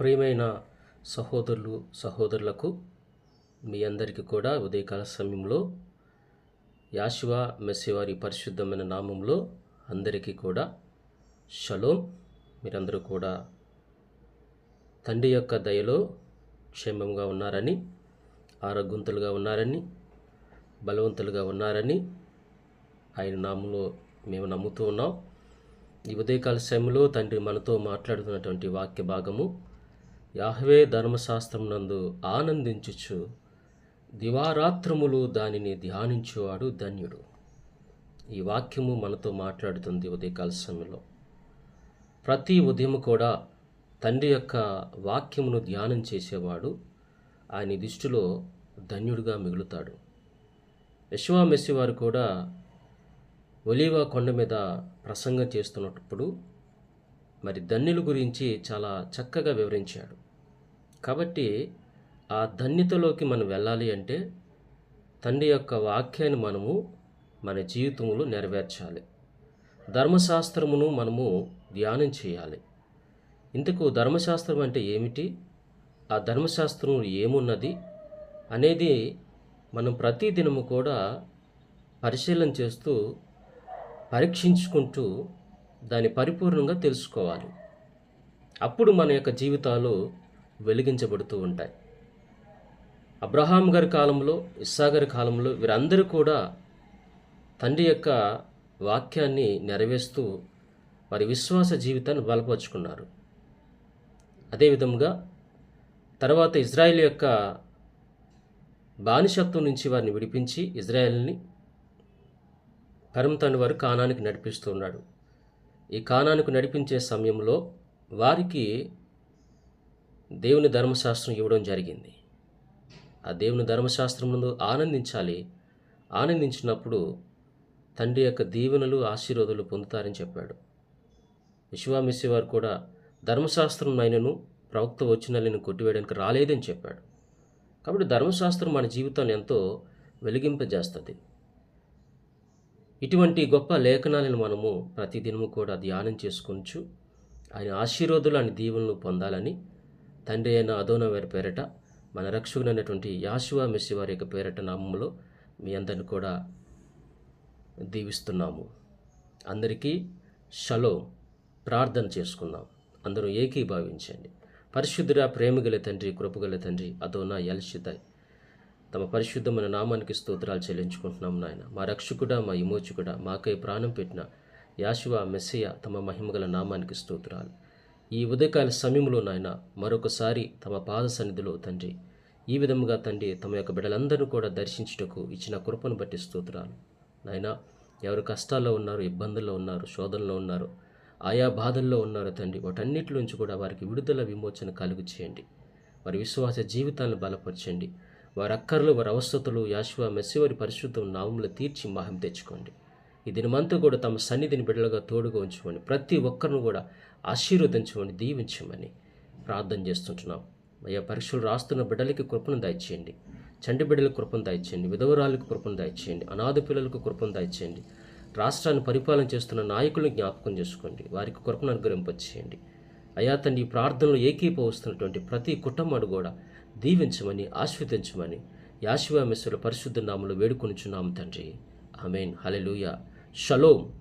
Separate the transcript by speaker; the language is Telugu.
Speaker 1: ప్రియమైన సహోదరులు సహోదరులకు మీ అందరికీ కూడా ఉదయకాల సమయంలో యాశివ మెస్సివారి పరిశుద్ధమైన నామంలో అందరికీ కూడా షలోం. మీరందరూ కూడా తండ్రి యొక్క దయలో క్షేమంగా ఉన్నారని ఆరోగ్యవంతులుగా ఉన్నారని బలవంతులుగా ఉన్నారని ఆయన నామంలో మేము నమ్ముతూ ఉన్నాం. ఈ ఉదయకాల సమయంలో తండ్రి మనతో మాట్లాడుతున్నటువంటి వాక్య భాగము యాహవే ధర్మశాస్త్రం నందు ఆనందించుచు దివారాత్రములు దానిని ధ్యానించువాడు ధన్యుడు. ఈ వాక్యము మనతో మాట్లాడుతుంది ఉదయకాల సమయంలో. ప్రతి ఉదయం కూడా తండ్రి యొక్క వాక్యమును ధ్యానం చేసేవాడు. ఆయన దృష్టిలో ధన్యుడిగా మిగులుతాడు. యశ్వామెస్సి వారు కూడా ఒలీవా కొండ మీద ప్రసంగం చేస్తున్నప్పుడు మరి ధన్యుల గురించి చాలా చక్కగా వివరించాడు. కాబట్టి ఆ ధన్యతలోకి మనం వెళ్ళాలి అంటే తండ్రి యొక్క వాక్యాన్ని మనము మన జీవితంలో నెరవేర్చాలి. ధర్మశాస్త్రమును మనము ధ్యానం చేయాలి. ఇంతకు ధర్మశాస్త్రం అంటే ఏమిటి? ఆ ధర్మశాస్త్రం ఏమున్నది? అనేది మనం ప్రతిదినము కూడా పరిశీలన చేస్తూ పరీక్షించుకుంటూ దాన్ని పరిపూర్ణంగా తెలుసుకోవాలి. అప్పుడు మన యొక్క జీవితాలు వెలిగించబడుతూ ఉంటాయి. అబ్రహాం గారి కాలంలో ఇస్సాగర్ కాలంలో వీరందరూ కూడా తండ్రి యొక్క వాక్యాన్ని నెరవేరుస్తూ వారి విశ్వాస జీవితాన్ని బలపరుచుకున్నారు. అదేవిధంగా తర్వాత ఇజ్రాయెల్ యొక్క బానిసత్వం నుంచి వారిని విడిపించి ఇజ్రాయెల్ని పరమతండ్రి వారు కానానికి నడిపిస్తున్నాడు ఈ కానానికి నడిపించే సమయంలో వారికి దేవుని ధర్మశాస్త్రం ఇవ్వడం జరిగింది. ఆ దేవుని ధర్మశాస్త్రమునందు ఆనందించాలి. ఆనందించినప్పుడు తండ్రి యొక్క దీవెనలు ఆశీర్వాదాలు పొందుతారని చెప్పాడు. విశ్వామిశ్వ వారు కూడా ధర్మశాస్త్రం అయినను ప్రవక్త వచ్చినలను కొట్టివేయడానికి రాలేదని చెప్పాడు. కాబట్టి ధర్మశాస్త్రం మన జీవితాన్ని ఎంతో వెలిగింపజేస్తుంది. ఇటువంటి గొప్ప లేఖనాలను మనము ప్రతిదినము కూడా ధ్యానం చేసుకొనచ్చు ఆయన ఆశీర్వాదులు ఆయన దీవులను పొందాలని తండ్రి అయిన అదోన వారి పేరట మన రక్షకుడైనటువంటి యాశువా మెస్సి వారి యొక్క పేరట నామంలో మీ అందరిని కూడా దీవిస్తున్నాము. అందరికీ షలో ప్రార్థన చేసుకుందాం. అందరూ ఏకీభావించండి. పరిశుద్ధురా ప్రేమగల తండ్రి కృపగల తండ్రి అదోనా ఎల్షిదాయ్ తమ పరిశుద్ధమైన నామానికి స్తోత్రాలు చెల్లించుకుంటున్నాం నాయన. మా రక్షకుడ మా విమోచకుడ మాకై ప్రాణం పెట్టిన యాశువ మెస్సియ తమ మహిమగల నామానికి స్తోత్రాలు. ఈ ఉదయకాల సమయంలో నాయన మరొకసారి తమ పాద సన్నిధిలో తండ్రి ఈ విధముగా తండ్రి తమ యొక్క బిడ్డలందరూ కూడా దర్శించుటకు ఇచ్చిన కృపను బట్టి స్తోత్రాలు. నాయన ఎవరు కష్టాల్లో ఉన్నారు ఇబ్బందుల్లో ఉన్నారు శోధనలో ఉన్నారు ఆయా బాధల్లో ఉన్నారు తండ్రి వాటన్నిటి నుంచి కూడా వారికి విడుదల విమోచన కలుగు చేయండి. వారి విశ్వాస జీవితాలను బలపరచండి. వారి అక్కర్లు వారి అవస్థతులు యాశ్వ మెస్సివారి పరిశుద్ధం నామంలో తీర్చి మహం తెచ్చుకోండి. ఈ దినమంతా కూడా తమ సన్నిధిని బిడ్డలుగా తోడుగా ఉంచుకోండి. ప్రతి ఒక్కరిని కూడా ఆశీర్వదించమని దీవించమని ప్రార్థన చేస్తుంటున్నాం. అయ్యా పరీక్షలు రాస్తున్న బిడ్డలకి కృపను దయచేయండి. చండి బిడ్డలకు కృపను దయచేయండి. విధవరాలకు కృపను దయచేయండి. అనాథ పిల్లలకు కృపను దయచేయండి. రాష్ట్రాన్ని పరిపాలన చేస్తున్న నాయకులను జ్ఞాపకం చేసుకోండి. వారికి కృపను అనుగ్రహింపచేయండి. అయా తండ్రి ఈ ప్రార్థనలో ఏకీభవిస్తున్నటువంటి ప్రతి కుటుంబాన్ని కూడా దీవించమని ఆశ్వదించమని యాశివామేశ్వర పరిశుద్ధ నామలు వేడుకొనిచున్నాము తండ్రి. ఆమెన్. Hallelujah shalom.